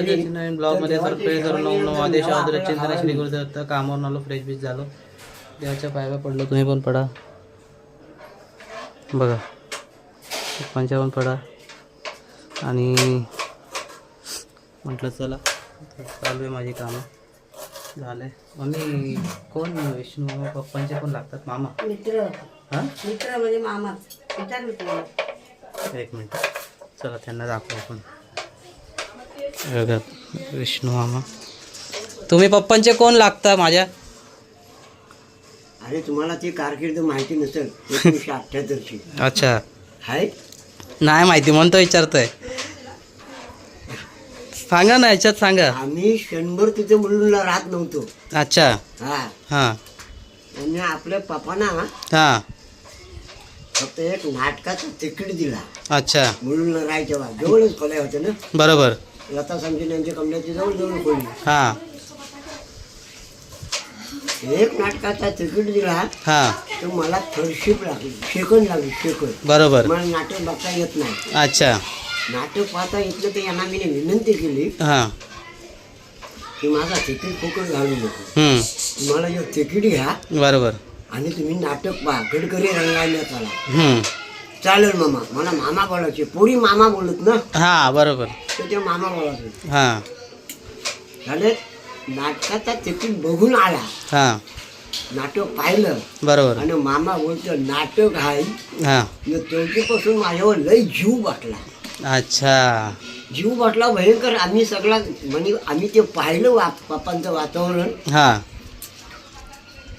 नवीन ब्लॉगमध्ये सरप्राईज करून नऊ नऊ आदेश आदर चिंतन श्री गुरुदत्त कामावरून आलो फ्रेश बीच झालो. देवाच्या पायावर पडलो तुम्ही पण पडा. बघा पप्पांच्या पण पडा. आणि म्हटलं चला चालू आहे माझी कामं. झालंय. मम्मी कोण विष्णू मामा पप्पांचे पण लागतात मामा? मित्र. हां? मित्र म्हणजे मित्र एक मिनिट. चला त्यांना दाखवू आपण. विष्णू मामा. तुम्ही पप्पांचे कोण लागता माझ्या? अरे तुम्हाला ती कारकीर्द माहिती नसेल एकोणीसशे अठ्ठ्याहत्तरची. अच्छा. आहे नाही माहिती म्हणून तो विचारतोय. सांगा ना याच्यात सांगा. आम्ही क्षणभर तिथे मुलुंडला राहत नव्हतो. अच्छा. हा. हां. आणि आपल्या पप्पाना हां. फक्त एक नाटकाचा तिकीट दिला. अच्छा. मुलुंडला राहायच्या जवळच खोल्या होत्या ना. बरोबर. लता समजून यांच्या कमल्याची जवळ जवळ खोली. हां. एक नाटकाचा तिकीट दिला हां. तर मला थर्डशिप लागली शेकंड लागली शेकंड बरोबर. मला नाटक बघता येत नाही. अच्छा. नाटक पाहता येतलं तर यांना मी विनंती केली हां. की माझा तिकीट फुकट घालू नको. हम्म, मला जो तिकीट घ्या बरोबर. आणि तुम्ही नाटक पहा. गडकरी रंगायला हम्म, चालेल मामा. मला मामा बोलायचे. पोरी मामा बोलत ना? हां बरोबर. तर ते मामा बोलायचे. हां. झाले? नाटकाचा तिकीट बघून आला. हां. नाटक पाहिलं. बरोबर. आणि मामा बोलतो नाटक आहे. हां. माझ्यावर लय जीव बाटला अच्छा. जीव बाटला भयंकर. आम्ही सगळा म्हणजे आम्ही ते पाहिलं वा बापांचं वातावरण. हां.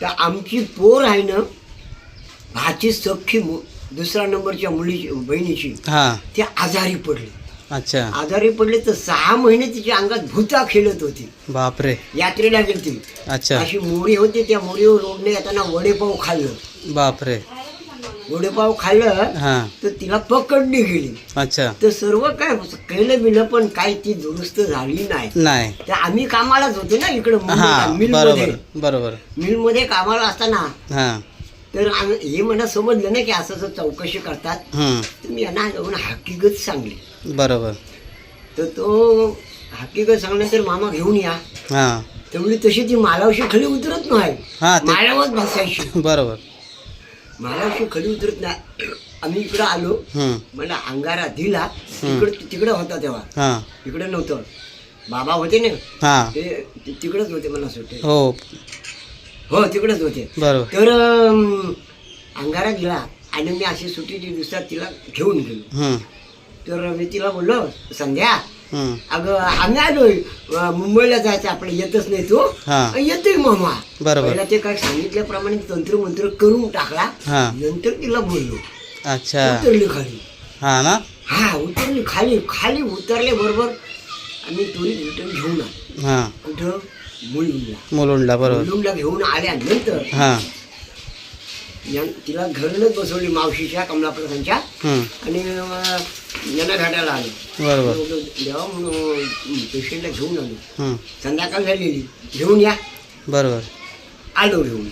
तर आमची पोर आहे ना भाची सख्खी मु- दुसऱ्या नंबरच्या मुलीची बहिणीची हां. ती आजारी पडली. अच्छा. आजारी पडले तर सहा महिने तिच्या अंगात भूता खेळत होती. बापरे. यात्रेला गेलती अच्छा. अशी मोरी होती त्या मोरीवर रोडने येताना वडेपाव खाल्लं. बापरे. वडेपाव खाल्लं हां. तर तिला पकडली गेली. अच्छा. तर सर्व काय केलं बिलं पण काय ती दुरुस्त झाली नाही. नाही. तर आम्ही कामालाच होतो ना इकडे हां मिल बरोबर मध्ये बरोबर. मिलमध्ये कामाला असताना हां. तर आम्ही हे मला समजलं ना की असं असं चौकशी करतात. तर मी यांना जाऊन हकीकत सांगली. बरोबर. तर तो हकीकत सांगल्यानंतर मामा घेऊन या. हां. तेवढी तशी ती मालावशी खाली उतरत नाही. हां माळ्यावर बसायची. बरोबर. मालावशी खाली उतरत नाही. आम्ही इकडं आलो. मला अंगारा दिला. तिकडं तिकडं होता तेव्हा. इकडे नव्हतं. बाबा होते ना? ते तिकडेच होते मला सुट्टे हो. हो तिकडेच होते. बरोबर. तर अं, अंगारा दिला आणि मी अशी सुट्टीची दिवसात तिला घेऊन गेलो. हम्म, तर मी तिला बोललो संध्या हम्म, अगं आम्ही आलोय अं, मुंबईला जायचं आपलं येतच नाही तो. हां. येतोय मामा. बरोबर. पहिला ते काय सांगितल्याप्रमाणे तंत्र मंत्र करून टाकला. हां. नंतर तिला बोललो. अच्छा. उतरली खाली. हां ना? हा उतरली खाली. खाली उतरले बरोबर आम्ही त्वरित रिटर्न घेऊन आलो. हां. कुठं? मुलीला मुलुंडला बरोबर. मुलुंडला घेऊन आल्यानंतर हां. या- तिला घरूनच बसवली मावशीच्या कमलाप्रसांच्या हम्म, आणि अं, यांना भेटायला आलो. बरोबर. देवा म्हणून पेशंटला घेऊन आलो. हम्म, संध्याकाळ झालेली. घेऊन या. बरोबर. आलो घेऊन.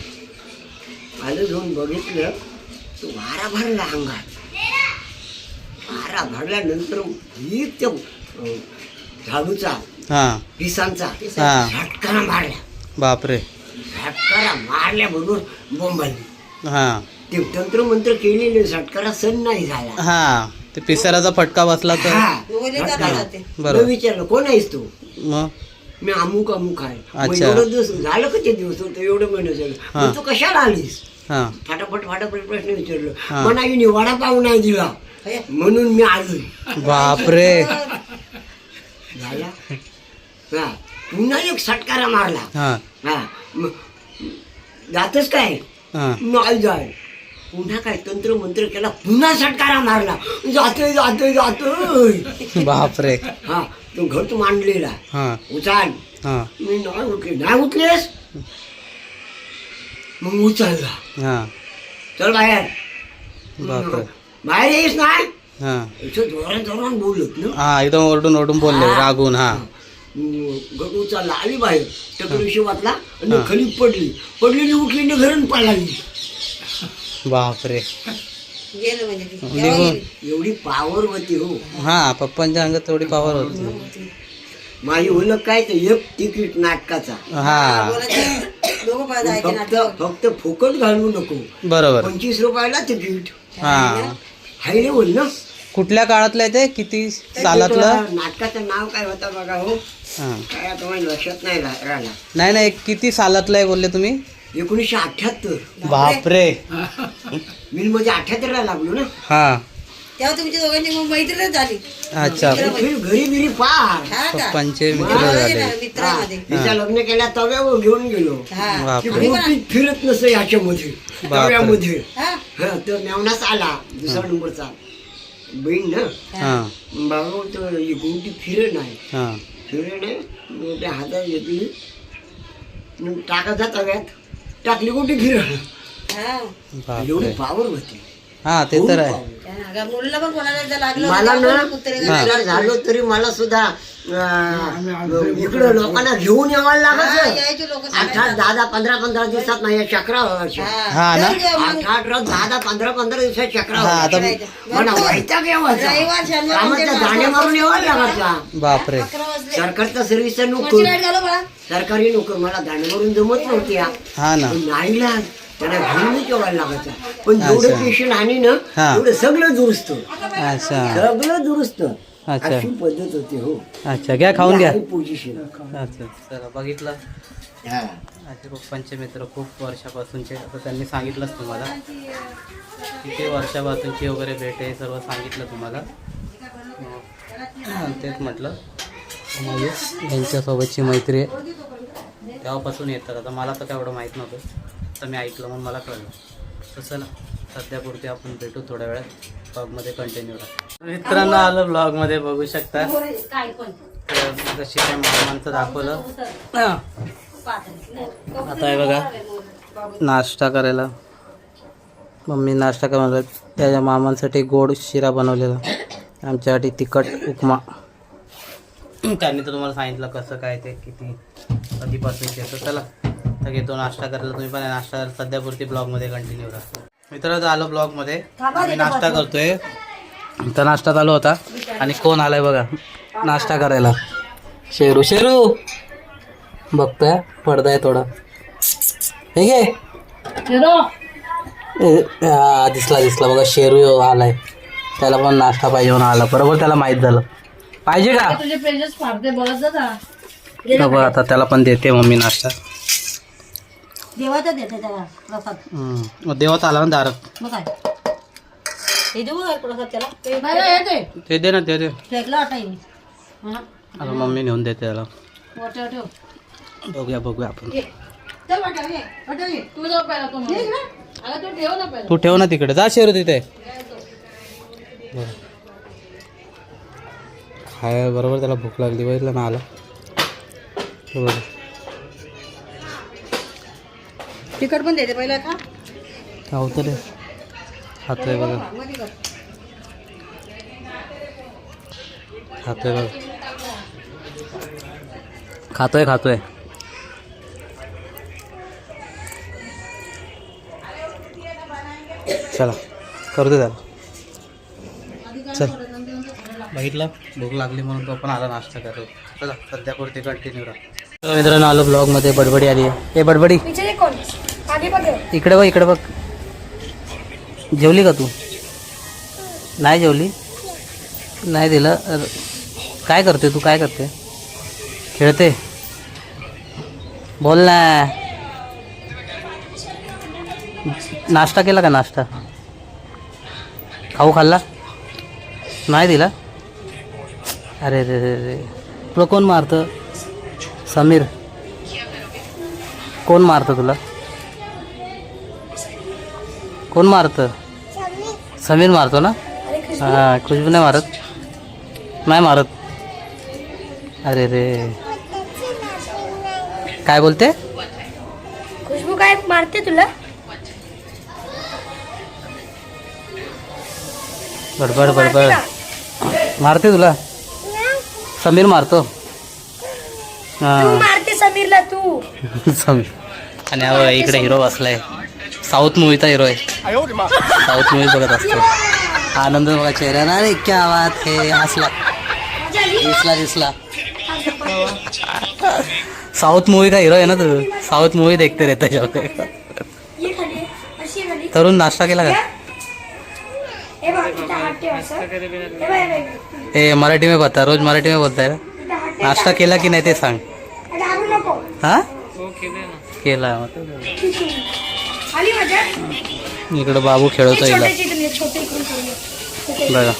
आलो घेऊन बघितलं तो वारा भरला अंगात. वारा भरल्यानंतर एक त्या अं, झाडूचा हां. पिसांचा हा. मारल्या. बापरे. झटकारा मारल्याबरोबर बोंबाली हां. ते तंत्रमंत्र केलेले झटकारा सण नाही झाला. हां. ते पिसाराचा फटका बसला तर? हा. बरोबर. विचारलं कोण आहेस तू? मग? मी अमुक अमुक आहे. मग अच्छा. एवढं दिवस झालं का ते दिवस होतं? एवढं महिने झालं. हा. मग तू कशाला आलीस? हां. फाटाफट फाटाफट प्रश्न विचारलं. हा. म्हणा मी वडापाव नाही दिला. म्हणून मी आलोय. बापरे. झाला? हा. पुन्हा एक सटकारा मारला. हां. हा. जातच काय? हां. नाही जाय. पुन्हा काय तंत्र मंत्र केला पुन्हा सटकारा मारला. जातोय जातोय जातोय. बापरे. हा. तो घट मांडलेला. हां. उचाल. हां. मी नाही उठले. नाही उठलेस? मग उचलला. हां. चल बाहेर. बापरे. बाहेर येईस नाही हां. इथं जोरात जोरात बोलत ना. हां एकदम ओरडून ओरडून बोलले हा. रागून हां. उचलला आली बाहेर. टकरीशी वाटला आणि हा. खाली पडली. पडलेली उठली आणि घरून पळाली. बापरे. गेलं म्हणजे एवढी पावर होती हो. हां पप्पांच्या अंगात तेवढी पावर होती. माझी ओळख काय तर एक तिकीट नाटकाचा. हा. फक्त नाटक फक्त फुकट घालवू नको. बरोबर. पंचवीस रुपयाला तिकीट. हा. हाय लेवल ना. कुठल्या काळातलं आहे ते? किती सालातलं? नाटकाचं नाव काय होतं बघा हो. हा. काय आता माझ्या लक्षात नाही रा- राहिला. नाही नाही किती सालातलं आहे बोलले तुम्ही? एकोणीसशे अठ्याहत्तर बापरे. मी म्हणजे अठ्याहत्तरला लागलो ना. हा. तेव्हा तुमच्या दोघांची मग मैत्रीच झाली. अच्छा. फिर घरी बिरी पार हा का? पप्पांचे मित्र बरोबर आहे झाले. ना, मित्रामध्ये. तिच्या लग्न केल्या तव्यावर घेऊन गेलो. हा. ती बापरे फिरत नसे ह्याच्यामध्ये. तव्यामध्ये. हा. हा तर मेवनाच आला दुसरा नंबरचा. बहीण ना? हा. बाबा तर ही गोटी फिरे नाही. हा. त्या हातात मग टाकायचा तव्यात टाकली फिर हा एवढी पावर होती. हा ते तर आहे. पण मला ना झालो तरी मला सुद्धा इकडं लोकांना घेऊन यावं लोक आठ आठ दहा दहा पंधरा पंधरा दिवसात नाही चक्रा हा? आठ आठ रोज दहा दहा पंधरा पंधरा दिवसात चक्रा हा. मला वैताग कामाच्या म्हणजे दाणे मारून यावं लागायचा बापरे. सरकारचा सर्व्हिस नोकर. सरकारी नोकर मला दाणे मारून जमत नव्हती या. हा ना. पण नाही लाग त्याला घेऊन जेवायला लागायचा. पण जेवढं. पेशंट आणि ना हा. तेवढं सगळं दुरुस्त. अच्छा. सगळं दुरुस्त. अच्छा. अशी पद्धत होती हो. अच्छा घ्या खाऊन घ्या. पोझिशन अच्छा. चला बघितलं. हा. माझे पप्पांचे मित्र खूप वर्षापासूनचे आता त्यांनी सांगितलंच तुम्हाला. किती वर्षापासूनची वगैरे भेट आहे सर्व सांगितलं तुम्हाला. मग तेच म्हटलं. म्हणजे यांच्यासोबतची मैत्री आहे तेव्हापासून येतात आता मला तर तेवढं माहीत नव्हतं. तर मी ऐकलं म्हणून मला कळलं. तर चला सध्यापुरती आपण भेटू थोड्या वेळात. ब्लॉगमध्ये कंटिन्यू राहा. मित्रांनो आलं ब्लॉगमध्ये बघू शकता. तर जशी काय मामांचं दाखवलं. आता आहे बघा नाश्ता करायला. मम्मी नाश्ता करायला त्याच्या मामांसाठी गोड शिरा बनवलेला. आमच्यासाठी तिखट उपमा. त्यांनी तर तुम्हाला सांगितलं कसं काय ते किती कधीपासून येतं चला तर घेतो नाश्ता करायला. तुम्ही पण नाश्ता सध्यापुरती ब्लॉगमध्ये कंटिन्यू राहा मित्र आलो ब्लॉगमध्ये. आम्ही नाश्ता करतोय. तर नाश्ता चालू होता. आणि कोण आलाय बघा. नाश्ता करायला. शेरू शेरू! बघतोय पडदा आहे थोडा. हे घे. ए, हा, दिसला दिसला. बघा शेरू आलाय. त्याला पण नाश्ता पाहिजे म्हणून आला. बरोबर त्याला माहीत झालं. पाहिजे का? तुझे पेजेस फाडते बघत जा नको आता त्याला पण देते मम्मी नाश्ता. देवाचा देते त्याला. प्रसाद. हम्म. मग देवात आला ना दारात मग काय? हे देऊ का प्रसाद त्याला. ते दे. ना ते दे. फेकला वाटा येईल हा. आता मम्मी नेऊन देते त्याला. ठेव. बघूया बघूया आपण. चल वाटा ये. वाटा ये. तू जाऊ पहिला तू अगं तू ठेव ना पहिला. तू ठेव ना तिकडे. जा शेरू तिथे. बरं. खाय बरोबर त्याला भूक लागली बघितलं ना आला. बघा. तिखट पण देते पहिला का? खावतं रे? खातोय बघा. खातोय बघा. खातोय खातोय. चला करू दे त्याला. बघितलं? भूक लागली म्हणून तो पण आला नाश्ता करू चला सध्यापुरती कंटिन्यू राहा. मित्रांनो आलो ब्लॉगमध्ये बडबडी आली आहे. ए बडबडी. इकडे बघ इकडे बघ. जेवली का तू? नाही जेवली? नाही दिलं. काय करते तू? काय करते? खेळते? बोल ना. नाश्ता केला का नाश्ता? खाऊ खाल्ला? नाही दिला? अरे रे रे रे. तुला कोण मारतं? समीर. कोण मारतं तुला? कोण मारतं? समीर मारतो ना? हां खुशबू नाही मारत. नाही मारत. अरे रे. काय बोलते? खुशबू काय मारते तुला? बडबड बडबड. मारते तुला? समीर मारतो. तू हां मारते समीरला तू. समीर. आणि हा इकडे हिरो बसलाय. साऊथ मूवीचा हिरो आहे. साऊथ मूवी बघत असतो. आनंद बघा चेहऱ्याला अरे क्या बात हे. हसला. दिसला दिसला. साउथ मूवी का हीरो है ना तू. साउथ मूवी देखते रहता ये खाली. अशी आहे खाली. तरुण नाश्ता केला का हे बघ इथं हात ठेव असं हे बघ, हे बघ. ए मराठी में बता रोज मराठी में ना हात ठेव. नाश्ता केला की नाही ते सांग. नको. हा? केला. इकडं बाबू खेळवतो हिला. बघा.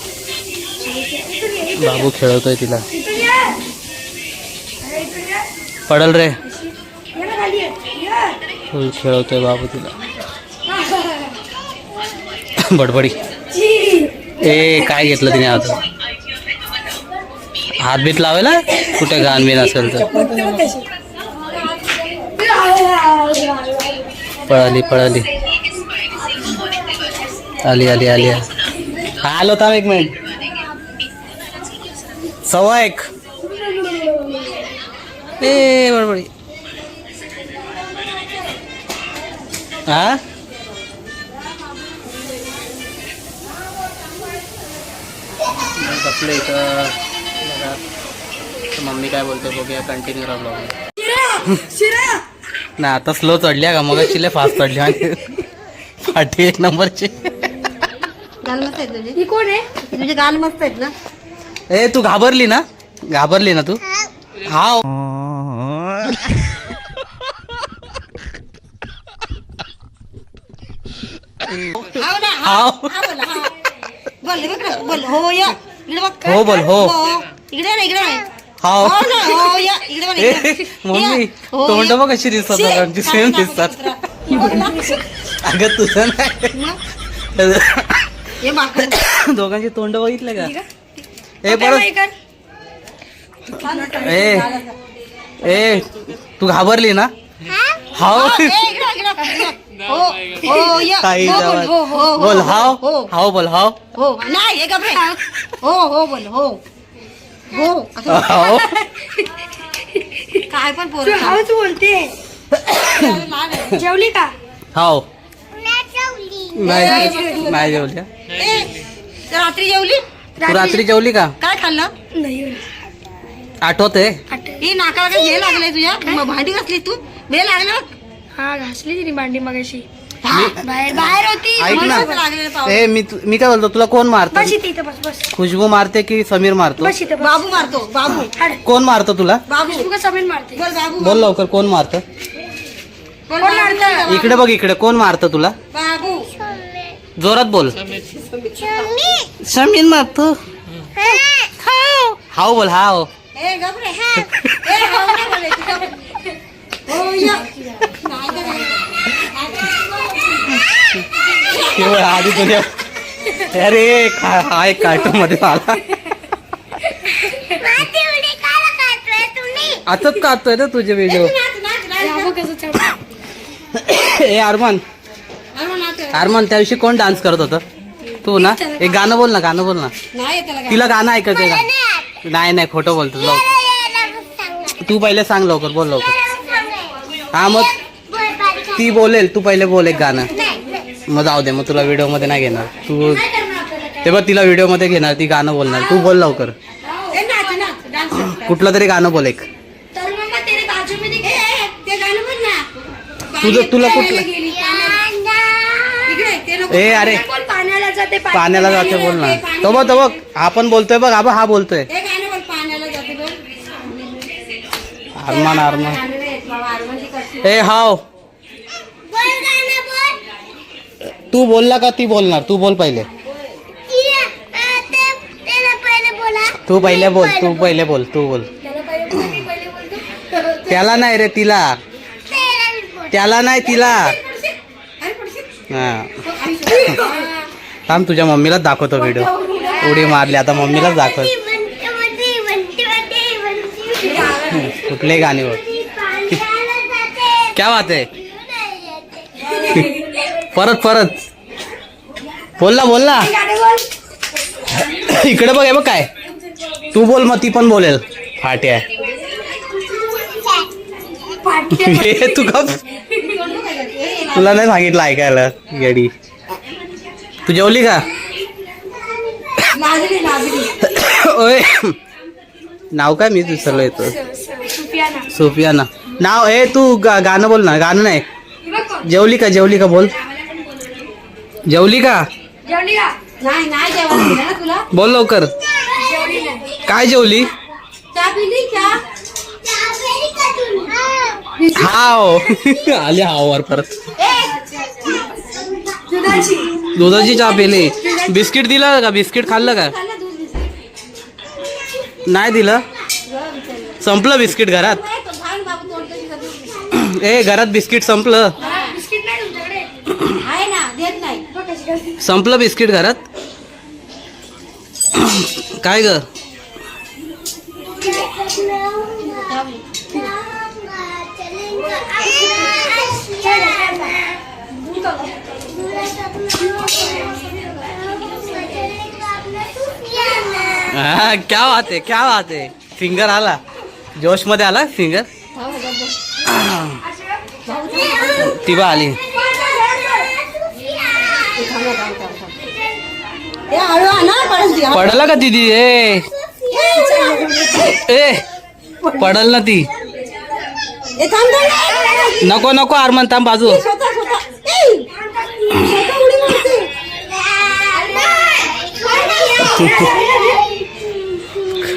बाबू खेळवतोय तिला. पडल रे. फुल खेळवतोय बाबू तिला. बडबडी. ए काय घेतलं तिने आता? हात बीत लावायला? कुठे घाण बिन असेल तर? पळाली पळाली. आली आली आली. हा आलो थांब एक मिनिट. सव्वा एक. ए बडबडी हा बसले इथं मम्मी काय बोलते बघूया कंटिन्यू राहा ब्लॉग नाही आता स्लो चढल्या का? मग चिले फास्ट चढली आणि फाटी एक नंबरची. गाल मस्त आहेत तुझे ही कोण आहे? तुझे गाल मस्त आहेत ना? ए तू घाबरली ना? घाबरली ना तू? हा हाव ना हाव. हा बोल हा. बोल. हो या. इकडे बघ हो बोल हो इकडे ना इकडे नाही. हाव हो ना हो या इकडे बघ ए, इकडे. मम्मी या. हो, तोंड या. बघ कशी दिसतात शी. दोघांची सेम दिसतात? बघ ना. अगं तुझं नाही हे माकड दोघांची तोंड बघितलं का ए काय परत कर? ए ए तू घाबरली ना हाव ए, इकडे, इकडे, इकडे. हो हो या. हो, बोल. हो हो हो, बोल हाव? हो. हाव बोल हाव? हो नाही हे हो हो बोल हो. हो असं हाव? काय पण तू पोरं हाऊस बोलते. जेवली का? हाव. नाही नाही जेवली. ए, तर रात्री जेवली? तू रात्री जेवली का? काय खाल्लं? नाही आठवते ही नाकाला काय हे लागलंय तुझ्या? मग भांडी घासली तू? बे लागलं. हा घासली तिने भांडी मगाशी. हा. बाहेर बाहेर होती. ऐक ना. लागलेलं. ए मी तु- मी काय बोलतो तुला कोण मारतो? बस इथे इथं बस बस. खुशबू मारते की समीर मारतो? बस इथं बस. बाबू मारतो बाबू. हाड. कोण मारतो तुला? बाबू. तू का समीन मारते? बोल बाबू बोल लवकर कोण मारतं? बोल कोण बाबू. मारतं? इकडे बघ इकडे कोण मारतं तुला? बाबू. जोरात बोल. समीर मारतो. हाव बोल हाव. ए हा ए हो नाही बोलायचं, गप्रे. आधी तुझ्या अरे का- हा एक कार्टून मध्ये आला. असंच काढतोय ना तुझे व्हिडिओ. हा ए अरमान. अरमान त्या दिवशी कोण डान्स करत होतं? तू ना? एक गाणं बोल ना गाणं बोल ना. काय. तिला गाणं ऐकायचंय का? नाही नाही खोटं बोलतो तू पहिले सांग लवकर बोल लवकर. हा मग ती बोलेल तू पहिले बोल एक गाणं. मग जाऊ दे मग तुला व्हिडिओमध्ये नाही घेणार. तू ते बघ तिला व्हिडिओमध्ये घेणार ती गाणं बोलणार. तू बोल लवकर. कुठलं तरी गाणं बोल एक. तुझं तुला कुठलं. ए अरे. पाण्याला जाते बोल ना. तो बघ तो बघ आपण बोलतोय बघ आबा हा बोलतोय. अरमान अरमान गाणं नाही येत बाबा, आरमानची करते. ए हाव. तू बोलला का ती बोलणार? तू बोल पहिले. तू पहिले बोल. तू पहिले बोल तू बोल. त्याला नाही रे तिला. त्याला नाही तिला. हा. थांब तुझ्या मम्मीलाच दाखवतो व्हिडिओ उडी मारली आता मम्मीलाच दाखव. कुठले गाणे बोल क्या बात आहे परत परत. बोल ना बोल ना. इकडे बघ हे बघ काय. तू बोल मग ती पण बोलेल. फाट्या. पाठी- हे तू का तुला नाही सांगितलं ऐकायला गेडी तू जेवली का? ओय. नाव काय? मी विसरलो येतो सोफियाना. नाव ए तू गा- गाणं बोल ना गाणं नाही. ही जेवली का जेवली का बोल जेवली का बोल लवकर. काय जेवली? हाव. आली हावर परत. दुधाची. चहा पिली. बिस्किट दिलं का? बिस्किट खाल्लं का. नाही दिलं. संपलं बिस्किट घरात नाही, तो भांग बाबू तोडतो तिथं दूध बिस्किट. ए घरात बिस्किट संपलं. बिस्किट नाही तुमच्याकडे? आहे ना देत नाही. संपलं बिस्किट घरात? काय ग? हा, क्या बात क्या बात आहे. सिंगर आला. जोशमध्ये आला सिंगर ती बा आली. पडेल का ती ए. ए पडल ना ती. नको नको आरमान थांब बाजू.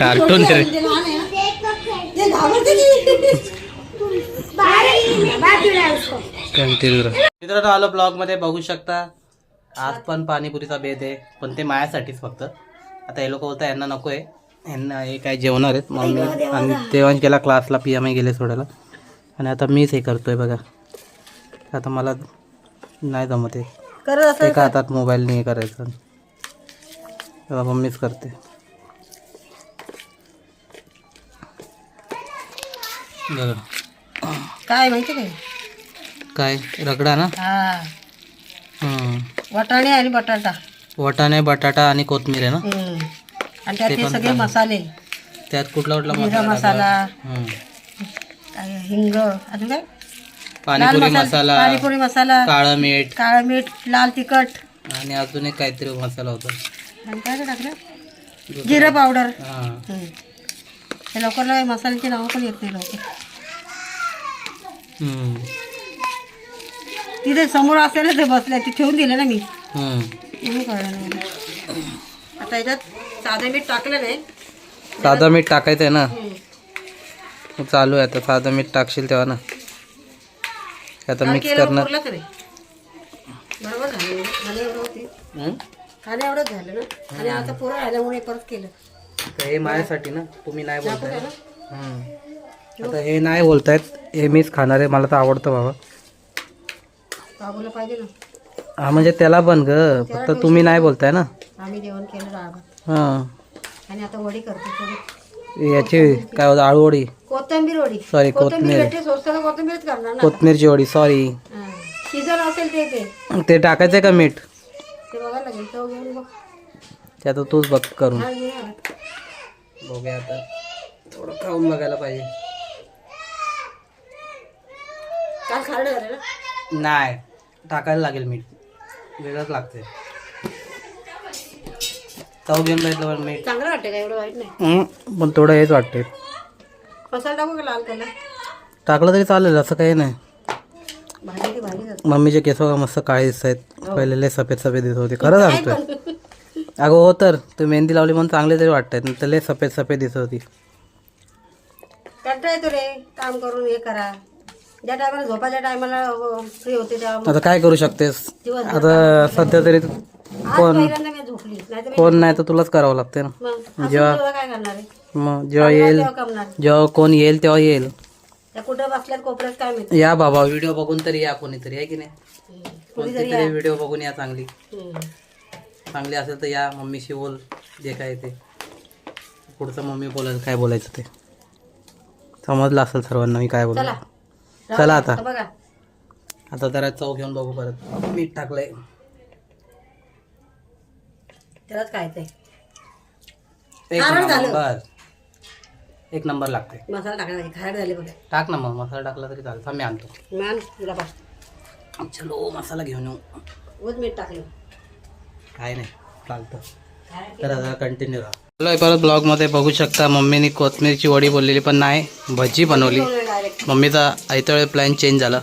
कार्टून रे ते लहान आहे ना. ते घाबरते ती. कंटिन्यू मित्रांनो आलो ब्लॉगमध्ये बघू शकता. आज पण पाणीपुरीचा बेद आहे पण ते मायासाठीच फक्त. आता हे लोक बोलतात यांना नको आहे यांना हे काय जेवणार आहेत. मम्मी आणि देवांश गेला क्लासला पी एम आय गेले सोडायला. आणि आता मीच हे करतोय बघा. आता मला नाही जमत आहे एका हातात मोबाईल नाही करायचं. तेव्हा मम्मीच करते. बघा. काय माहिती काय? काय? रगडा ना? हा. हम्म. वाटाणे आणि बटाटा. वाटाणे बटाटा आणि कोथमीर आहे ना? हम्म. आणि त्यात ते हे पण सगळे चांगलं. मसाले. त्यात कुठला कुठला जिरा मसाला मसाला. काय हिंग अजून काय? लाल पाणीपुरी मसाला. पाणीपुरी मसाला. काळं मीठ. काळं मीठ लाल तिखट. आणि अजून एक काहीतरी मसाला होता. आणि काय काय टाकलं? जिरं पावडर. हा. हम्म. हे लवकर लवकर मसाल्याची नावं पण येत नाही लवकर हम्म. तिथे समोर असते ना ते बसले ते ठेवून दिले ना मी. हम्म. म्हणून कळलं नाही मला. आता याच्यात साधं मीठ टाकलं नाही साधं मीठ टाकायचं आहे ना? चालू आहे आता. साधं मीठ टाकशील तेव्हा ना. आता मिक्स करणार. पुरलं का नाही बरोबर झालं. खाणे एवढं होती. हम्म? खाणे एवढंच झालं ना. आणि आता पुरं राहिल्यामुळे परत केलं. तर हे माझ्यासाठी ना तुम्ही नाही बोलताय. आता हे नाही बोलतायत. हे मीच खाणार आहे. मला तर आवडतं बाबा. बाबूला पाहिजे ना. हा म्हणजे त्याला पण ग फक्त तुम्ही नाही बोलताय ना? आम्ही जेवण केलं डाळ भात हां. आणि आता वडी करतो थोडी. याची काय होतं आळूवडी कोथिंबीर वडी. Sorry, कोथिंबीर. भेटते स्वस्त तर कोथिंबीरच करणार ना. आता. कोथमीरची वडी सॉरी हा. सीझन असेल ते ते. ते टाकायचंय का मीठ? ते बघायला लागेल चव घेऊन बघ. ते आता तूच बघ करून. हा, घे. बघूया आता. थोडं खाऊन बघायला पाहिजे. काल खारडं झालं ना? नाही. टाकायला लागेल मीठ. वेगळंच लागते चव घेऊन बघितलं पण मीठ. चांगलं वाटतं का? एवढं वाईट नाही. हम्म, पण थोडं हेच वाटते मसाला टाकू का लाल कलर टाकलं तरी चालेल असं काही नाही. भाजी ती भाजी जाते मम्मीचे केस बघा मस्त काळे दिसत आहेत. पहिले लय सफेद सफेद दिसत होते खरं सांगतोय. अगं हो तर तू मेहंदी लावली म्हणून चांगले तरी वाटत आहेत लय सफेद सफेद दिसत होती. कंटाळा येतो रे काम करून हे करा. ज्या टायमाला झोपाच्या टायमाला फ्री होते तेव्हा मग आता काय करू शकतेस? दिवसभर आता सध्या तरी आज कोण पहिल्यांदा मी झोपली नाही तर कोण नाही तर तुलाच करावं लागते ना. जेव्हा- तेव्हा काय करणार आहे? मग जेव्हा येईल तेव्हा जेव्हा कोण येईल तेव्हा येईल. त्या कुठं बसल्यात कोपऱ्यात काय माहिती? या बाबा व्हिडिओ बघून तरी या कोणीतरी आहे की नाही? कोणती तरी व्हिडिओ बघून या चांगली. हम्म. चांगली असेल तर या मम्मीशी बोल जे काय ते. पुढचं मम्मी बोलायला काय बोलायचं ते. समजलं असेल सर्वांना मी काय बोलतो चला. चला आता. आता बघा. आता जरा चव घेऊन बघू परत. मीठ टाकलंय. त्यालाच काय ते एक कारण झालं. नंबर एक नंबर लागते मसाला टाकला खायला झाले बघा. टाक ना मग. मसाला टाकला तरी थांब मी आणतो. मान तुला पास चलो मसाला घेऊन येऊ. मीठ टाकलं. काय नाही. चालतं. तर आता कंटिन्यू राहा. हॅलो परत ब्लॉगमध्ये बघू शकता मम्मीने कोथमीरची वडी बोललेली पण नाही. भजी बनवली. डायरेक्ट मम्मीचा ऐतळे प्लॅन चेंज झाला.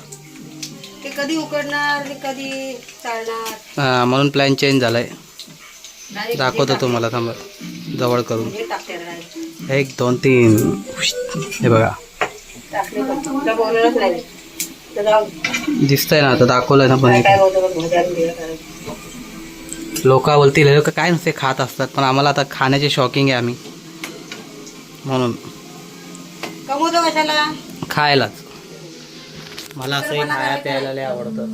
ते कधी उकडणार कधी चालणार? हा, म्हणून प्लॅन चेंज झालाय. दाखवतो तुम्हाला थांबा जवळ करून. टाकते direct. एक दोन तीन. हे बघा. टाकले पण. तुला बोलणारच नाही. तर जाऊ दे. दिसतंय ना आता दाखवलंय ना पण काय बोलतो बघ, करायचं. लोक बोलतील लोक काय नुसते खात असतात पण आम्हाला आता खाण्याचे शॉकिंग आहे आम्ही. म्हणून. कमवतो कशाला? खायलाच. मला असंही खाया प्यायला लय आवडतं.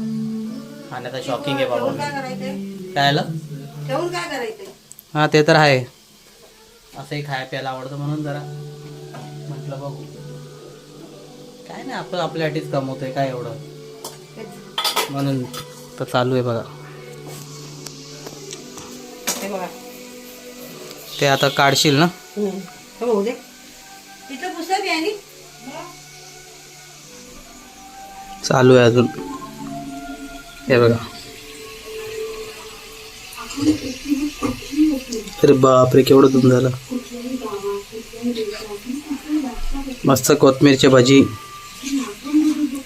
खाण्याचा शॉकिंग आहे बाबा. ठेवून काय करायचंय? हां ते तर आहे. असंही खाया प्यायला आवडतं म्हणून जरा म्हटलं बघू. काय नाही आपण आपल्यासाठीच कमवतोय काय एवढं. म्हणून तर चालू आहे बघा. हे बघा. ते आता काढशील ना? चालू आहे अजून. हे बघा. अरे बापरे केवढं दूध झालं. मस्त कोथमीरची भाजी.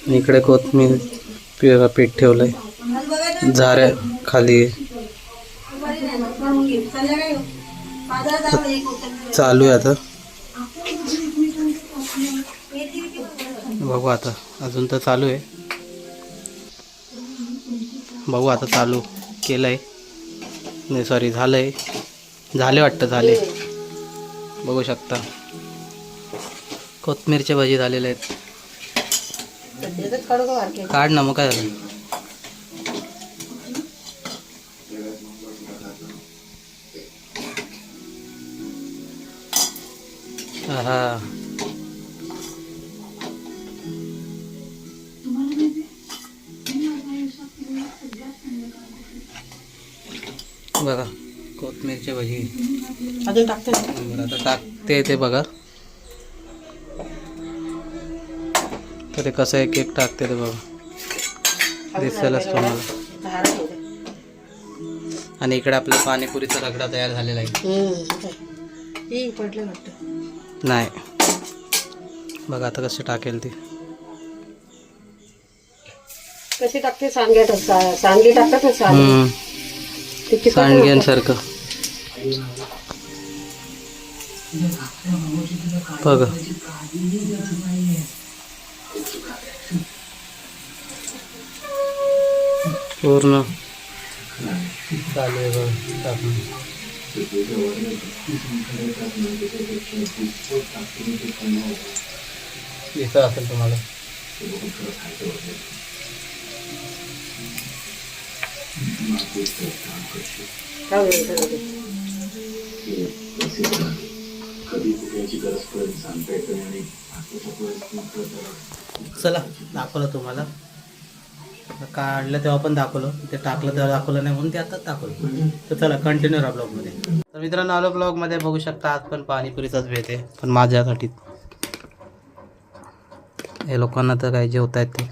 इकडे कोथमीर पीठ ठेवलंय. आहे झाऱ्या खाली चालू आहे आता येतील की बघू आता. अजून तर चालू आहे. बघू आता चालू केलंय. नाही सॉरी झालंय. झाले वाटतं झाले. बघू शकता. कोथमीरच्या भाजी झालेल्या आहेत. काढ ना मग काय झालं? हा कोथमीरची भाजी अजून टाकते आता टाकते ते बघा. तर ते कसं एक एक टाकते ते बघा. दिसेलच तुम्हाला. आणि इकडे आपला पाणीपुरीचा रगडा तयार झालेला आहे. नाही. बघा आता कसे टाकेल ती. कशी टाकते? सांगे सांगे टाकतात ना सांगे हम्म, ते चिकट सांडग्यांसारखं चालू दाखवलं तुम्हाला. काढलं तेव्हा पण दाखवलं. ते टाकलं तेव्हा दाखवलं नाही म्हणून ते आताच दाखवलं. तर चला कंटिन्यू राहा ब्लॉगमध्ये तर मित्रांनो आलो ब्लॉगमध्ये बघू शकता आज पण पाणीपुरीचाच भेट आहे. पण माझ्यासाठी हे लोकांना तर काय जेवता येत ते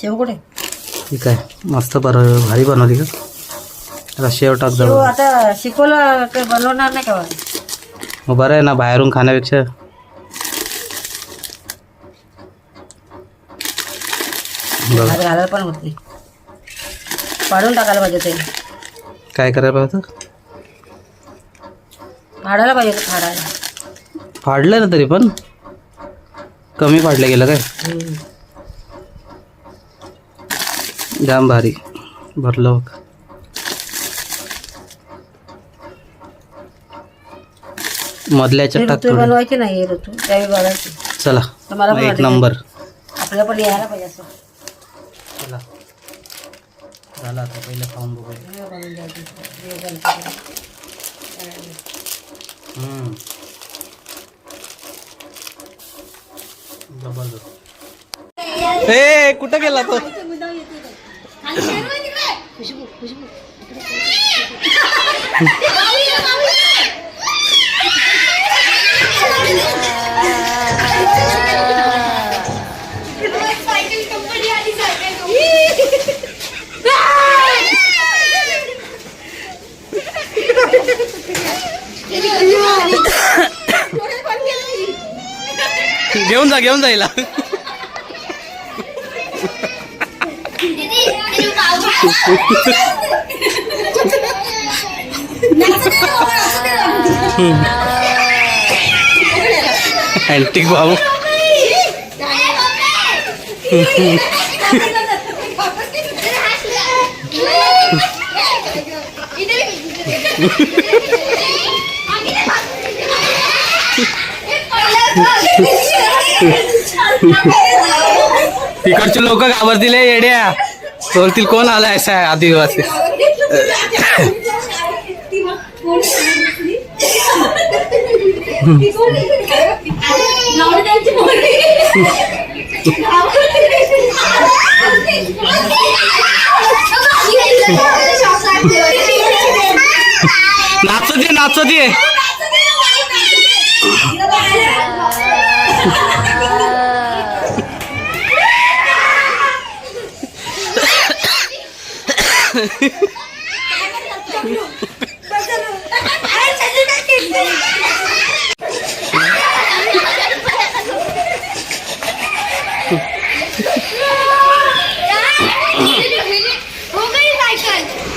शेव कुठे? ठीक आहे. मस्त बरं भारी बनवली का? आता शेव टाक शेव जाऊ आता शिकवलं ते बनवणार नाही का मग बरं आहे ना बाहेरून खाण्यापेक्षा. बघा. भाजी घालायला पण होत. नाही पाडून टाकायला पाहिजे ते. काय करायला पाहिजे होतं? फाडायला पाहिजे फाडायला. फाडलं ना तरी पण. कमी फाडलं गेलं काय? जाम भारी. भरलं बघ. मधल्याच्या टाक ऋतू थोडं. बनवायची नाही ऋतू त्यावेळी चला पण एक वाटलं. नंबर आपल्याला पण यायला पाहिजे असं चला झालं आता पहिलं खाऊन बघूया हे बनवून द्यायची. हे गणपती. हम्म. जबरदस्त ए कुठं गेला तो घेऊन जा घेऊन जाईल अँटिक भाऊ तिकडचे लोक घाबरतील येड्या. बोलतील कोण आलाय असा आदिवासी? नाचत ये नाचत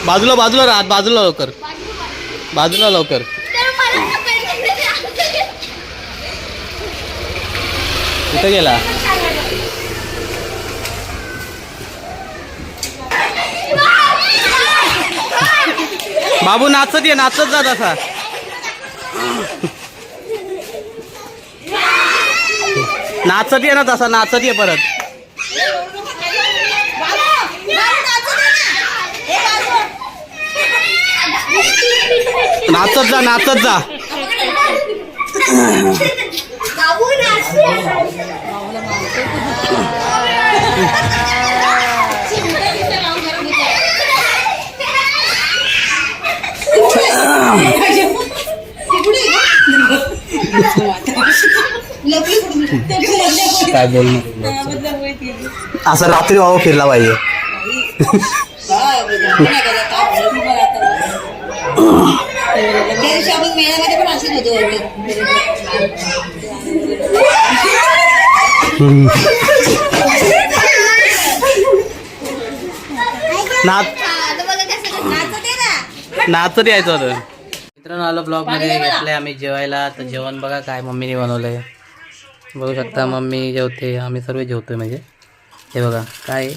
बाजूला बाजूला राहत बाजूला लवकर. बाजूला लवकर. कुठे गेला. बाबू नाचत ये नाचत जा तसा. नाचत ये ना तसा नाचत ये परत. नाचत जा नाचत जा. काय बोलणार असं रात्री बाबा फिरला पाहिजे. त्या दिवशी आपण मेळ्यामध्ये पण असेच होतो नाच आता बघा कसं नाचते यायचं होतं. मित्रांनो आलो ब्लॉगमध्ये. घेतलंय आम्ही जेवायला. तर जेवण बघा काय मम्मीने बनवलंय. बघू शकता मम्मी जेवते. आम्ही सर्व जेवतोय म्हणजे. हे बघा काय? आहे?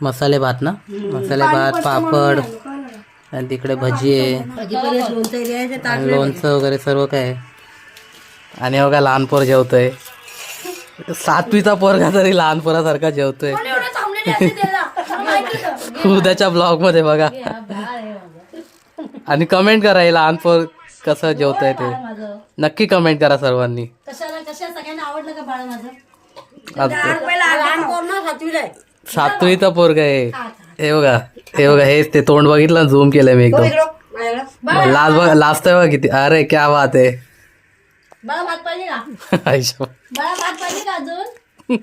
मसाले भात ना? मसाले भात पापड. आणि तिकडे भजी आहे. आणि लोणचं वगैरे सर्व काय आहे. आणि बघा लहान पोर जेवतोय. सातवीचा पोरगा तरी लहान पोरासारखा जेवतोय. एवढं थांबलेले असते त्याला. मला माहिती होतं. उद्याच्या ब्लॉगमध्ये बघा आणि कमेंट करा हे लहान पोर कसं जेवतंय ते. नक्की कमेंट करा सर्वांनी. सातवीचा पोरगा आहे. हे बघा हे बघा हेच ते तोंड बघितलं झूम केलंय मी एकदम. लास्ट बघ लास्ट आहे बघ किती. अरे क्या बात आहे. बाळा भात पाहिजे का? आयुष्य बाळा भात पाहिजे का अजून?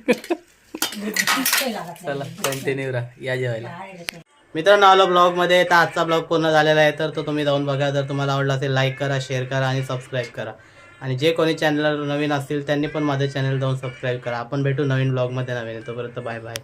चला कंटिन्यू राहा. या जेवायला. मित्रांनो आलो ब्लॉगमध्ये तर आजचा ब्लॉग पूर्ण झालेला आहे. तर तो तुम्ही जाऊन बघा. जर तुम्हाला आवडला असेल लाईक करा शेअर करा आणि सबस्क्राईब करा. आणि जे कोणी चॅनलला नवीन असतील त्यांनी पण माझं चॅनल जाऊन सबस्क्राईब करा. आपण भेटू नवीन ब्लॉगमध्ये नवीन. तोपर्यंत बाय बाय